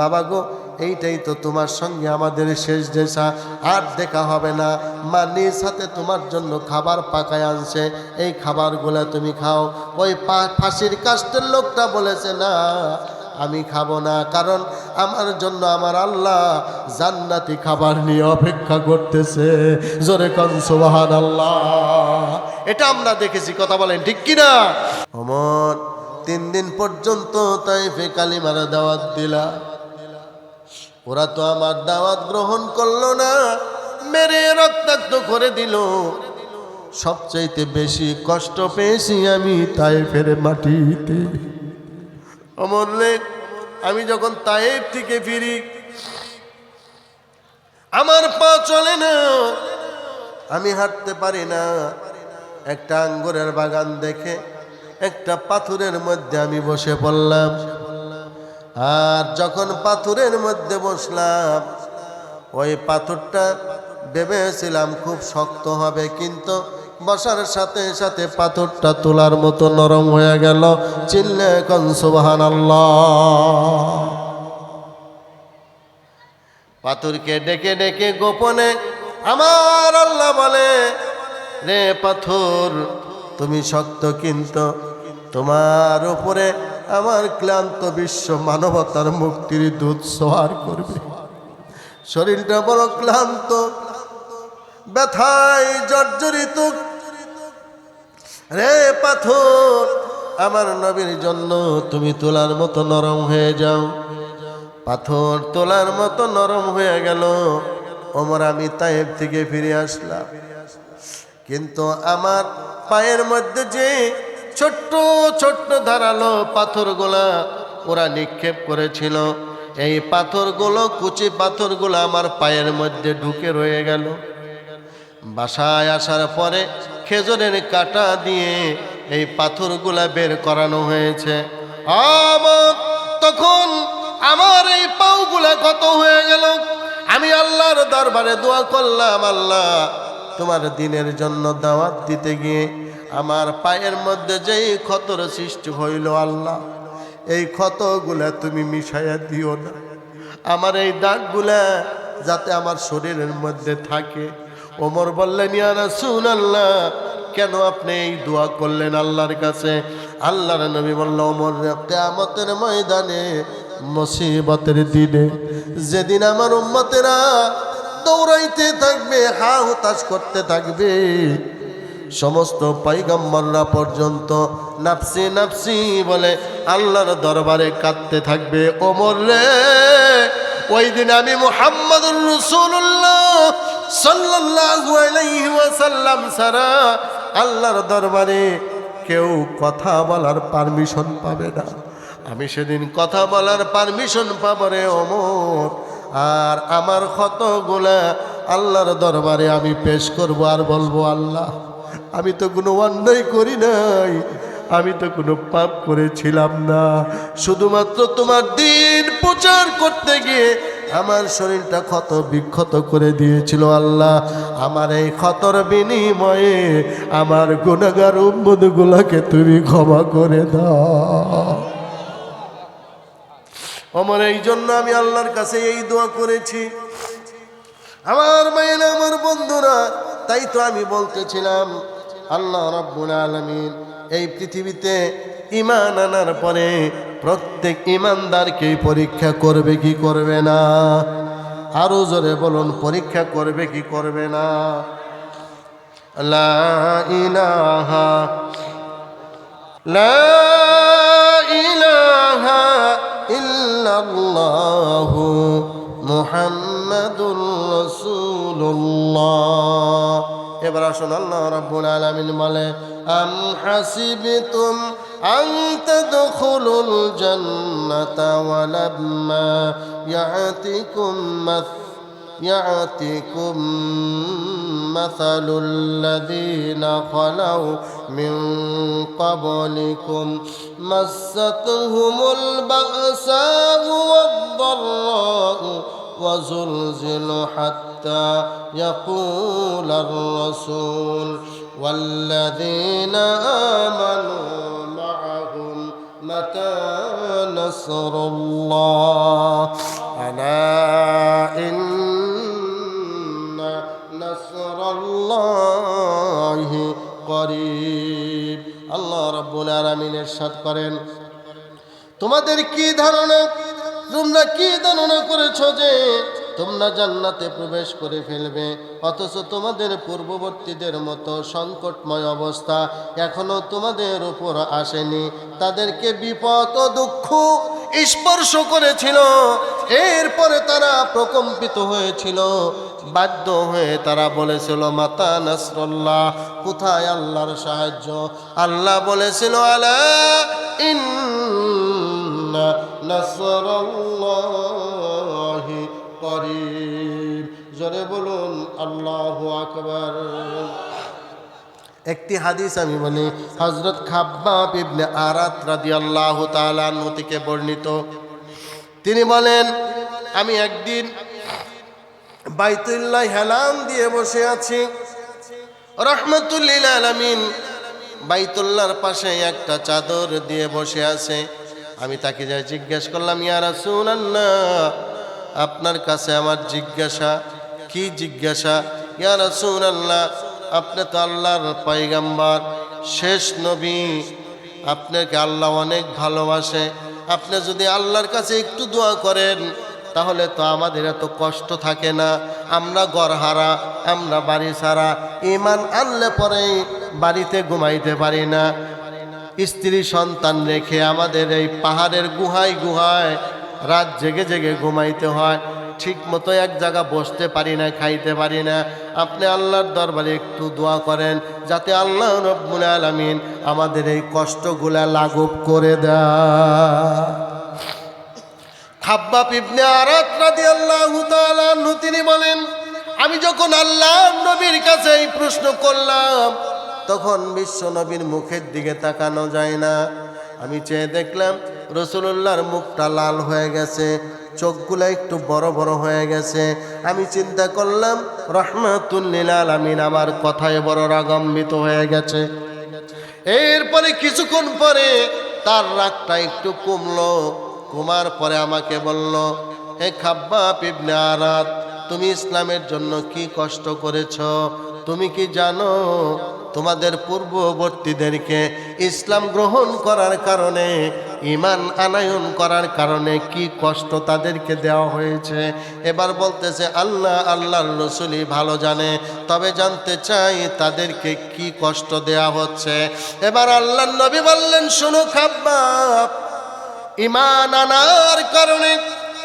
বাবা গো, এইটাই তো তোমার সঙ্গে আমাদের শেষ দেশা আর দেখা হবে না। মা নিজ হাতে তোমার জন্য খাবার পাকায় আনছে। এই খাবারগুলো তুমি খাও। ওই ফাঁসির কাস্টের লোকটা বলেছে, না, আমি খাব না। কারণ আমার জন্য আমার আল্লাহ জান্নাতি খাবার নিয়ে অপেক্ষা করতেছে। জোরে কন আল্লাহ এটা আমরা দেখেছি, কথা বলেন ঠিক কিনা? অমর তিন দিন পর্যন্ত তাই ফেকালি মারা দাওয়াত দিলা। ওরা তো আমার দাওয়াত গ্রহণ করল না, মেরে রক্তাক্ত করে দিল। সবচাইতে বেশি কষ্ট পেয়েছি আমি তাই ফেরে মাটিতে অমরলে আমি যখন তায়েব থেকে ফিরি, আমার পা চলে না, আমি হাঁটতে পারি না। একটা আঙ্গুরের বাগান দেখে, একটা পাথরের মধ্যে আমি বসে পড়লাম। আর যখন পাথরের মধ্যে বসলাম, ওই পাথরটা ভেবেছিলাম খুব শক্ত হবে, কিন্তু বসার সাথে সাথে পাথরটা তোলার মতো নরম হয়ে গেল। চিল্লে এখন পাথরকে ডেকে ডেকে গোপনে আমার আল্লাহ বলে, রে পাথর, তুমি শক্ত কিন্তু তোমার উপরে আমার ক্লান্ত বিশ্ব মানবতার মুক্তির দুধ সোয়ার করবে। শরীরটা বড় ক্লান্ত। ব্যথায় জর্জরিত। রে পাথর, আমার নবীর জন্য তুমি তোলার মতো নরম হয়ে যাও। পাথর তোলার মতো নরম হয়ে গেল। ওমর, আমি তাইব থেকে ফিরে আসলাম। কিন্তু আমার পায়ের মধ্যে যে ছোট্ট ছোট্ট ধারালো পাথরগুলা ওরা নিক্ষেপ করেছিল। এই পাথরগুলো, কুচি পাথরগুলো আমার পায়ের মধ্যে ঢুকে রয়ে গেল। বাসায় আসার পরে খেজুরের কাটা দিয়ে এই পাথরগুলা বের করানো হয়েছে। তখন আমার এই পাউগুলা কত হয়ে গেল। আমি আল্লাহর দরবারে দোয়া করলাম, আল্লাহ, তোমার দিনের জন্য দাওয়াত দিতে গিয়ে আমার পায়ের মধ্যে যেই ক্ষতর সৃষ্টি হইল আল্লাহ, এই ক্ষতগুলা তুমি মিশাইয়া দিও না। আমার এই দাগগুলা যাতে আমার শরীরের মধ্যে থাকে। ওমর বললেন ইয়ারা রাসূল আল্লাহ কেন আপনি এই দোয়া করলেন আল্লাহর কাছে? আল্লাহর নবী বলল, ওমর, কিয়ামতের ময়দানে মুসিবতের দিনে যেদিন আমার উম্মতেরা দৌড়াইতে থাকবে হা হতাশ করতে থাকবে সমস্ত পাইগাম্বররা পর্যন্ত নাফসি নাফসি বলে আল্লাহর দরবারে কাঁদতে থাকবে। ওমর রে, ওই দিন আমি মুহাম্মদুর রসুল্লাহ আলাইহি সারা আল্লাহর দরবারে কেউ কথা বলার পারমিশন পাবে না। আমি সেদিন কথা বলার পারমিশন পাব রে অমর আর আমার ক্ষতগুলা আল্লাহর দরবারে আমি পেশ করব আর বলব আল্লাহ। আমি তো কোনো অন্যায় করি নাই। আমি তো কোনো পাপ করেছিলাম না। শুধুমাত্র তোমার দিন প্রচার করতে গিয়ে আমার শরীরটা ক্ষত বিক্ষত করে দিয়েছিল আল্লাহ। আমার এই ক্ষতর বিনিময়ে আমার গুণাগার উম্মদগুলোকে তুমি ক্ষমা করে দাও। আমার এই জন্য আমি আল্লাহর কাছে এই দোয়া করেছি। আমার মায়ের, আমার বন্ধুরা তাই তো আমি বলতেছিলাম, আল্লাহ রব্বুল আলমিন এই পৃথিবীতে ইমান আনার পরে প্রত্যেক ইমানদারকে পরীক্ষা করবে কি করবে না? আরও জোরে বলুন, পরীক্ষা করবে কি করবে না? লা ইলাহা লা ইলাহা রাসূলুল্লাহ এবার আসুন আল্লাহ রাব্বুল আলামিন বলে আম হাসিবতুম আন তাদখুলুল জান্নাতা ওয়ালাম্মা ইয়াতিকুম মাথ يعتكم مثل الذين خلوا من قبلكم مستهم البأساء والضراء وزلزلوا حتى يقول الرسول والذين آمنوا معهم متى نصر الله ألا إن نصر الله قريب আল্লাহ রব্বুল আলমিনের সাথ করেন তোমাদের কি ধারণা তোমরা কি ধারণা করেছ যে তোমরা জান্নাতে প্রবেশ করে ফেলবে? অথচ তোমাদের পূর্ববর্তীদের মতো সংকটময় অবস্থা এখনও তোমাদের উপর আসেনি। তাদেরকে বিপদ ও দুঃখ স্পর্শ করেছিল। এরপরে তারা প্রকম্পিত হয়েছিল। বাধ্য হয়ে তারা বলেছিল, মাতা নাসরল্লাহ, কোথায় আল্লাহর সাহায্য? আল্লাহ বলেছিল, আলা নাসরাল্লাহি করিব জোরে বলুন, আল্লাহু আকবার। একটি হাদিস আমি বলি হজরত খাব্বাব ইবনে আরাত রাদিয়াল্লাহু তাআলা আনহু থেকে বর্ণিত। তিনি বলেন, আমি একদিন বাইতুল্লাহ হেলান দিয়ে বসে আছি। রহমতুল্লিল আলামিন বাইতুল্লার পাশে একটা চাদর দিয়ে বসে আছে। আমি তাকে যাই জিজ্ঞেস করলাম, ইয়া রাসূলুল্লাহ, আপনার কাছে আমার জিজ্ঞাসা, কি জিজ্ঞাসা? ইয়া রাসূলুল্লাহ, আপনি তো আল্লাহর পয়গাম্বার, শেষ নবী, আপনাকে আল্লাহ অনেক ভালোবাসে, আপনি যদি আল্লাহর কাছে একটু দোয়া করেন, তাহলে তো আমাদের এত কষ্ট থাকে না, আমরা গড়হারা, আমরা বাড়ি ছাড়া ইমান আনলে পরেই বাড়িতে ঘুমাইতে পারি না। স্ত্রী সন্তান রেখে আমাদের এই পাহাড়ের গুহায় গুহায় রাত জেগে জেগে ঘুমাইতে হয়। ঠিক মতো এক জায়গা বসতে পারি না, খাইতে পারি না। আপনি আল্লাহর দরবারে একটু দোয়া করেন, যাতে আল্লাহ রব্বুল আলমিন আমাদের এই কষ্টগুলা লাঘব করে দেয়। খাব্বাব ইবনে তিনি বলেন, আমি যখন আল্লাহ নবীর কাছে এই প্রশ্ন করলাম তখন বিশ্ব নবীর মুখের দিকে তাকানো যায় না। আমি চেয়ে দেখলাম রসুল্লাহর মুখটা লাল হয়ে গেছে, চোখগুলো একটু বড় বড় হয়ে গেছে। আমি চিন্তা করলাম রহমাতুল্লিল আমিন আমার কথায় বড় রাগম্বিত হয়ে গেছে। এরপরে কিছুক্ষণ পরে তার রাগটা একটু কমলো। কমার পরে আমাকে বলল, হে খাব্বা পিবনে আরাত, তুমি ইসলামের জন্য কি কষ্ট করেছ? তুমি কি জানো তোমাদের পূর্ববর্তীদেরকে ইসলাম গ্রহণ করার কারণে ইমান আনায়ন করার কারণে কি কষ্ট তাদেরকে দেওয়া হয়েছে? এবার বলতেছে, আল্লাহ, আল্লাহর রসুলই ভালো জানে, তবে জানতে চাই তাদেরকে কি কষ্ট দেওয়া হচ্ছে। এবার আল্লাহ নবী বললেন, শোনো খাব্বাব ইমান আনার কারণে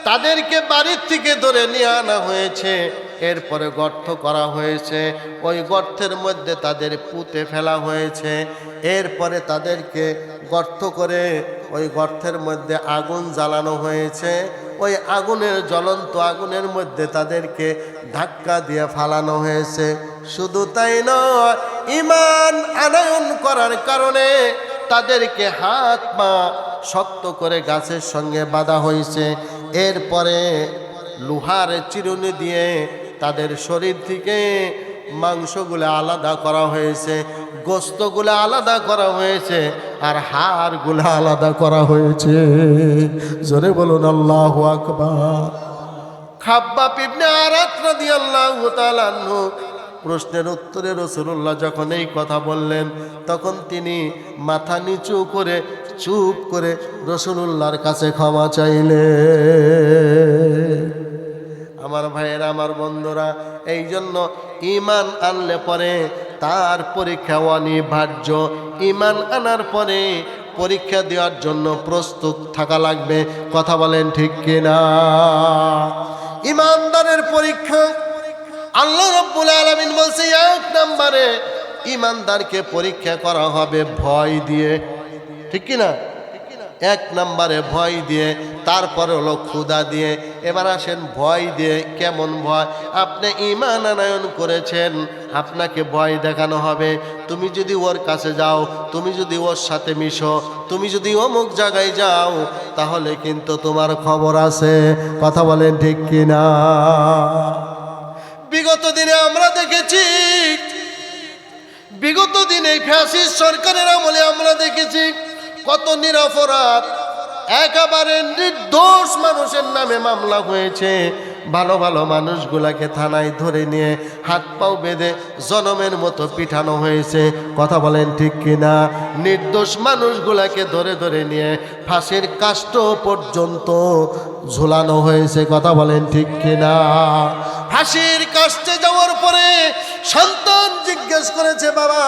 তাদেরকে বাড়ির থেকে ধরে নিয়ে আনা হয়েছে। এরপরে গর্ত করা হয়েছে। ওই গর্তের মধ্যে তাদের পুঁতে ফেলা হয়েছে। এরপরে তাদেরকে গর্ত করে ওই গর্তের মধ্যে আগুন জ্বালানো হয়েছে। ওই আগুনের জ্বলন্ত আগুনের মধ্যে তাদেরকে ধাক্কা দিয়ে ফালানো হয়েছে। শুধু তাই নয়, ইমান আনয়ন করার কারণে তাদেরকে হাত পা শক্ত করে গাছের সঙ্গে বাঁধা হয়েছে। এরপরে লোহার চিরুনি দিয়ে তাদের শরীর থেকে মাংসগুলো আলাদা করা হয়েছে, গোস্তগুলো আলাদা করা হয়েছে আর হাড়গুলো আলাদা করা হয়েছে। জোরে বলুন, আল্লাহ আকবার। খাব্বা পিবনে রাদিয়াল্লাহু তাআলা আনহু প্রশ্নের উত্তরে রসুল্লাহ যখন এই কথা বললেন, তখন তিনি মাথা নিচু করে চুপ করে রসুল্লাহর কাছে ক্ষমা চাইলে আমার ভাইয়েরা, আমার বন্ধুরা এই জন্য ইমান আনলে পরে তার পরীক্ষা অনিবার্য। ইমান আনার পরে পরীক্ষা দেওয়ার জন্য প্রস্তুত থাকা লাগবে। কথা বলেন ঠিক কিনা? ইমানদারের পরীক্ষা আল্লাহ রব্বুল আলমিন বলছে, এক নম্বরে ইমানদারকে পরীক্ষা করা হবে ভয় দিয়ে। ঠিক কিনা? এক নম্বরে ভয় দিয়ে, তারপরে হলো ক্ষুদা দিয়ে। এবার আসেন, ভয় দিয়ে কেমন ভয়? আপনি ইমান আনায়ন করেছেন, আপনাকে ভয় দেখানো হবে। তুমি যদি ওর কাছে যাও, তুমি যদি ওর সাথে মিশো, তুমি যদি অমুক জায়গায় যাও, তাহলে কিন্তু তোমার খবর আছে। কথা বলেন ঠিক কিনা? বিগত দিনে আমরা দেখেছি, বিগত দিনে ফ্যাসিস্ট সরকারের আমলে আমরা দেখেছি কত নিরপরাধ। একেবারে নির্দোষ মানুষের নামে মামলা হয়েছে। ভালো ভালো মানুষগুলাকে থানায় ধরে নিয়ে হাত পাও বেঁধে জনমের মতো পিঠানো হয়েছে। কথা বলেন ঠিক কিনা? নির্দোষ মানুষগুলাকে ধরে ধরে নিয়ে ফাঁসির কাষ্ট পর্যন্ত ঝুলানো হয়েছে। কথা বলেন ঠিক কিনা? ফাঁসির কাষ্টে যাওয়ার পরে সন্তান জিজ্ঞেস করেছে, বাবা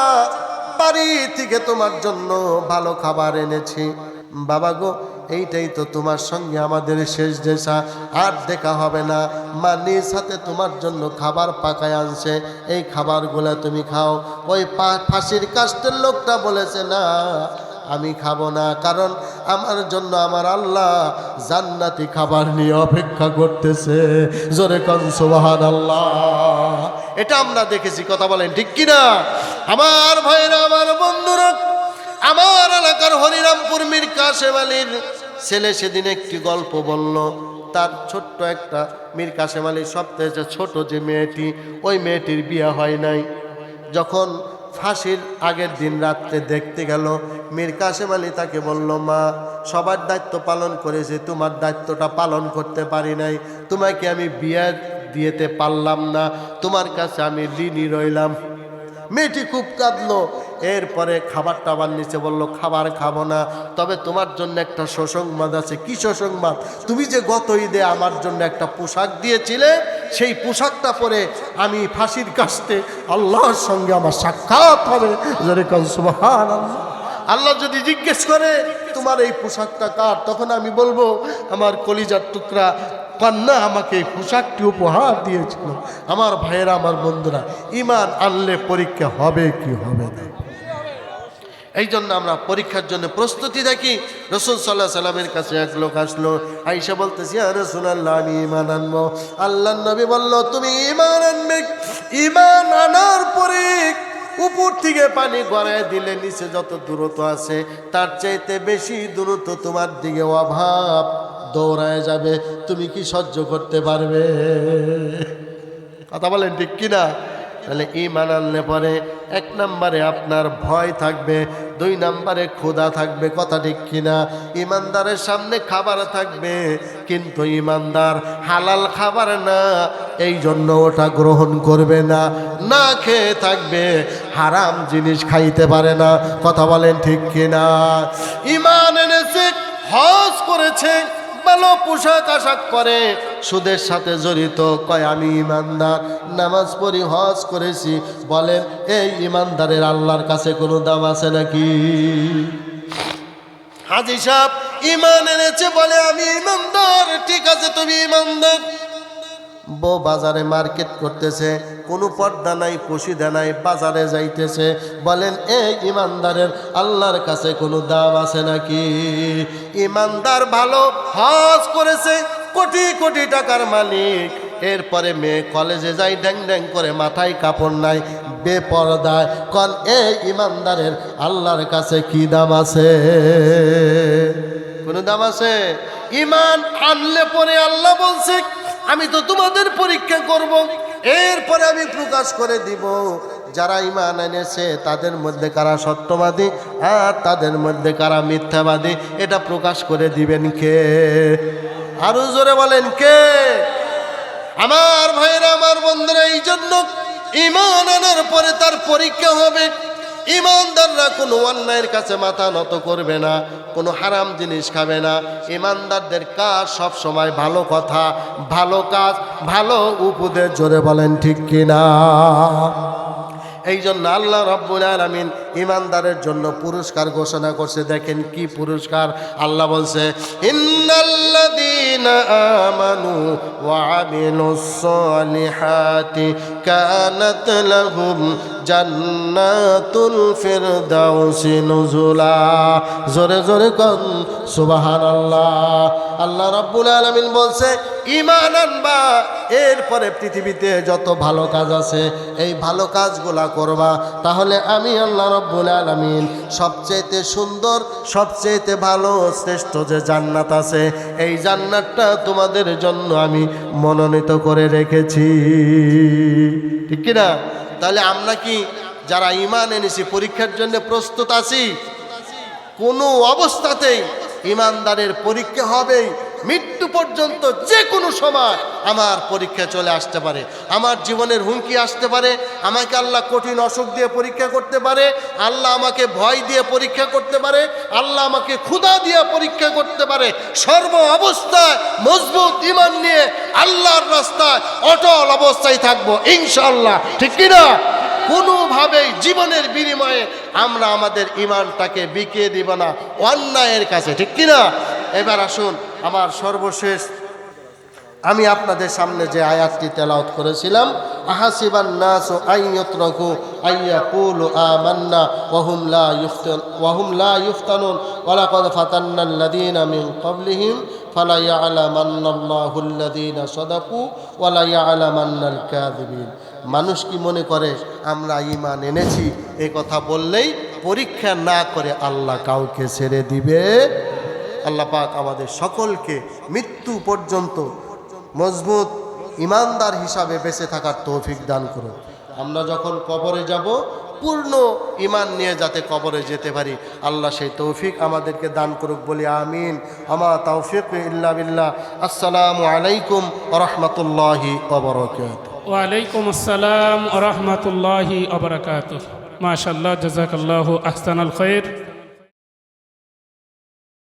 বাড়ি থেকে তোমার জন্য ভালো খাবার এনেছি। বাবা গো, এইটাই তো তোমার সঙ্গে আমাদের শেষ দেশা আর দেখা হবে না। মা নিজ হাতে তোমার জন্য খাবার পাকায় আনছে। এই খাবারগুলো তুমি খাও। ওই ফাঁসির কাস্টের লোকটা বলেছে, না, আমি খাব না। কারণ আমার জন্য আমার আল্লাহ জান্নাতি খাবার নিয়ে অপেক্ষা করতেছে। জোরে কনসোবাহান আল্লাহ এটা আমরা দেখেছি। কথা বলেন ঠিক কিনা? আমার ভাইরা আমার বন্ধুরা, আমার এলাকার হরিরামপুর মীর কাশেম আলীর ছেলে সেদিন একটি গল্প বলল। তার ছোট্ট একটা মীর কাশেম আলীর সবথেকে ছোট যে মেয়েটি, ওই মেয়েটির বিয়ে হয় নাই। যখন ফাঁসির আগের দিন রাত্রে দেখতে গেল মীর কাশেম আলী তাকে বলল, মা, সবার দায়িত্ব পালন করেছে, তোমার দায়িত্বটা পালন করতে পারি নাই। তোমাকে আমি বিয়ে দিয়েতে পারলাম না। তোমার কাছে আমি ঋণী রইলাম। মেয়েটি খুব কাঁদলো। এরপরে খাবার টাবার নিচে বলল, খাবার খাব না, তবে তোমার জন্য একটা সুসংবাদ আছে। কি সুসংবাদ? তুমি যে গত ঈদে আমার জন্য একটা পোশাক দিয়েছিলে, সেই পোশাকটা পরে আমি ফাঁসির কাছতে আল্লাহর সঙ্গে আমার সাক্ষাৎ হবে। আল্লাহ যদি জিজ্ঞেস করে, তোমার এই পোশাকটা কার? তখন আমি বলব, আমার কলিজার টুকরা কন্যা আমাকে এই পোশাকটি উপহার দিয়েছিল। আমার ভাইয়েরা, আমার বন্ধুরা, ইমান আনলে পরীক্ষা হবে কি হবে না? এই জন্য আমরা পরীক্ষার জন্য প্রস্তুতি দেখি। রসুল সাল্লাহ সাল্লামের কাছে এক লোক আসলো আইসা বলতেছি আর রসুল আল্লাহ আমি ইমান আনব। আল্লাহ নবী বলল, তুমি ইমান আনবে? ইমান আনার পরে উপর থেকে পানি গড়ায় দিলে নিচে যত দূরত্ব আছে, তার চাইতে বেশি দূরত্ব তোমার দিকে অভাব। দৌড়ায় যাবে, তুমি কি সহ্য করতে পারবে? কথা বলেন ঠিক কিনা? তাহলে ইমান আনলে পরে এক নম্বরে আপনার ভয় থাকবে, দুই নম্বরে ক্ষুধা থাকবে, কথা ঠিক কিনা? ইমানদারের সামনে খাবার থাকবে, কিন্তু ইমানদার হালাল খাবার না এই জন্য ওটা গ্রহণ করবে না না খেয়ে থাকবে, হারাম জিনিস খাইতে পারে না, কথা বলেন ঠিক কিনা? ইমান এনেছে, হজ করেছে ভালো পোশাক আশাক করে সুদের সাথে জড়িত কয়, আমি ইমানদার। নামাজ পড়ি, হজ করেছি। বলেন, এই ইমানদারের আল্লাহর কাছে কোনো দাম আছে নাকি? হাজি সাহেব ইমান এনেছে বলে, আমি ইমানদার। ঠিক আছে, তুমি ইমানদার। বউ বাজারে মার্কেট করতেছে, কোনো পর্দা নাই, পশিদা নাই, বাজারে যাইতেছে। বলেন এই ইমানদারের আল্লাহর কাছে কোনো দাম আছে নাকি? ইমানদার ভালো হজ করেছে, কোটি কোটি টাকার মালিক। এরপরে মেয়ে কলেজে যাই ড্যাং ড্যাং করে মাথায় কাপড় নাই, বেপরদায়। কল এই ইমানদারের আল্লাহর কাছে কি দাম আছে? কোনো দাম আছে? ইমান আনলে পরে আল্লাহ বলছে আমি তো তোমাদের পরীক্ষা করব। এরপরে আমি প্রকাশ করে দিব। যারা ইমান এনেছে, তাদের মধ্যে কারা সত্যবাদী? আর তাদের মধ্যে কারা মিথ্যাবাদী? এটা প্রকাশ করে দিবেন কে? আরও জোরে বলেন কে? আমার ভাইয়েরা আমার বন্ধুরা এই জন্য ইমান আনার পরে তার পরীক্ষা হবে। ইমানদাররা কোনো অন্যায়ের কাছে মাথা নত করবে না, কোনো হারাম জিনিস খাবে না। ইমানদারদের কাজ সব সময় ভালো কথা, ভালো কাজ, ভালো উপদেশ জোরে বলেন ঠিক কিনা? এই জন্য আল্লাহ রব্বুল আলমিন ইমানদারের জন্য পুরস্কার ঘোষণা করছে। দেখেন কি পুরস্কার? আল্লাহ বলছে জোরে জোরে কোন আল্লাহ রাব্বুল আলামিন বলছে, ঈমান আনবা, এরপরে পৃথিবীতে যত ভালো কাজ আছে, এই ভালো কাজগুলা করবা। তাহলে আমি আল্লাহ রব্বুল আলামিন। সবচেয়েতে সুন্দর সবচেয়েতে ভালো শ্রেষ্ঠ যে জান্নাত আছে, এই জান্নাতটা তোমাদের জন্য আমি মনোনীত করে রেখেছি। ঠিক কিনা? তাহলে আমরা কি যারা ইমান এনেছি, পরীক্ষার জন্য প্রস্তুত আছি? কোনো অবস্থাতেই ইমানদারের পরীক্ষা হবেই। মৃত্যু পর্যন্ত যে কোনো সময় আমার পরীক্ষা চলে আসতে পারে। আমার জীবনের হুমকি আসতে পারে। আমাকে আল্লাহ কঠিন অসুখ দিয়ে পরীক্ষা করতে পারে। আল্লাহ আমাকে ভয় দিয়ে পরীক্ষা করতে পারে। আল্লাহ আমাকে ক্ষুধা দিয়ে পরীক্ষা করতে পারে। সর্ব অবস্থায় মজবুত ইমান নিয়ে আল্লাহর রাস্তায় অটল অবস্থায় থাকব ইনশাল্লাহ ঠিক কিনা কোনোভাবেই জীবনের বিনিময়ে আমরা আমাদের ইমানটাকে বিকিয়ে দিব না। অন্যায়ের কাছে। ঠিক কিনা এবার আসুন আমার সর্বশেষ, আমি আপনাদের সামনে যে আয়াতটি তেলাওত করেছিলাম, আহাসিবান নাস ও আইয়তরকু আইয়া কুল আমান্না ওয়াহুম লা ইফতান ওয়াহুম লা ইফতানুন ওয়ালাকাদ ফাতান্নাল্লাযীনা মিন ক্বাবলিহিম, ফালা ইয়ালামান্নাল্লাহু আল্লাযীনা সাদাকু, ওয়ালা ইয়ালামান্নাল কাযিবিন মানুষ কি মনে করে, আমরা ইমান এনেছি এই কথা বললেই পরীক্ষা না করে আল্লাহ কাউকে ছেড়ে দিবে? আল্লাহ পাক আমাদের সকলকে মৃত্যু পর্যন্ত মজবুত ইমানদার হিসাবে বেঁচে থাকার তৌফিক দান করুন। আমরা যখন কবরে যাব, পূর্ণ ইমান নিয়ে যাতে কবরে যেতে পারি, আল্লাহ সেই তৌফিক আমাদেরকে দান করুক বলি আমিন। আমা তৌফিক ইল্লা বিল্লাহ। আসসালামু আলাইকুম রহমতুল্লাহি ওবরকাত ওয়ালাইকুম আসসালাম রহমতুল্লাহি আবরকাত মাশাল্লাহ জাজাকাল্লাহ আহসান আল খৈর।